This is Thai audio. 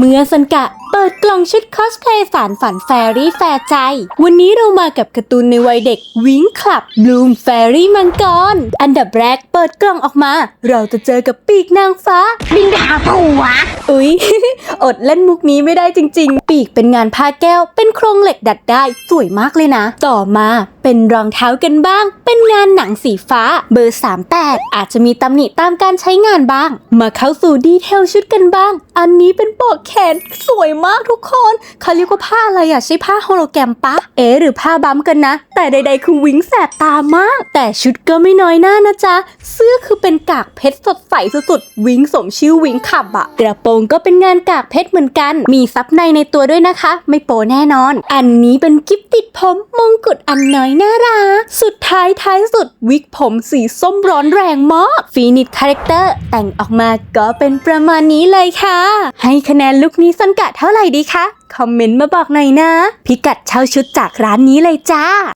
เมื่อสันกะเปิดกล่องชุดคอสเพลย์สารฝันแฟรี่แฟร์ใจ วันนี้เรามากับการ์ตูนในวัยเด็กวิงคลับบลูมแฟรี่มังกร อันดับแรกเปิดกล่องออกมา เราจะเจอกับปีกนางฟ้า บินไปหาผัวอุ๊ย อดเล่นมุกนี้ไม่ได้จริง ๆ ปีกเป็นงานผ้าแก้ว เป็นโครงเหล็กดัดได้ สวยมากเลยนะ ต่อมา เป็นรองเท้ากันบ้าง เป็นงานหนังสีฟ้าเบอร์ 38 อาจจะมีตำหนิตามการใช้งานบ้าง มาเข้าสู่ดีเทลชุดกันบ้าง อันนี้เป็นปอกแขนสวยมากทุกคนเขาเรียกว่าผ้าอะไรอะใช่ผ้าโฮโลแกรมปะ เอ๋หรือผ้าบัมกันนะ แต่ใด ๆ คือวิงแสบตามาก แต่ชุดก็ไม่น้อยหน้านะจ๊ะ เสื้อคือเป็นกากเพชรสดใสสุดๆวิงสมชื่อวิงขับอะกระโปรงก็เป็นงานกากเพชรเหมือนกัน มีซับในในตัวด้วยนะคะ ไม่โปแน่นอน อันนี้เป็นกิฟติดผมมงกุฎอันน้อยน่ารัก สุดท้ายท้ายสุดวิกผมสีส้มร้อนแรงมากฟีนิตคาแรคเตอร์แต่งออกมาก็เป็นประมาณนี้เลยค่ะ ให้คะแนนลุคนี้สันกะเท่าไหร่ดีคะ คอมเมนต์มาบอกหน่อยนะ พิกัดเช่าชุดจากร้านนี้เลยจ้า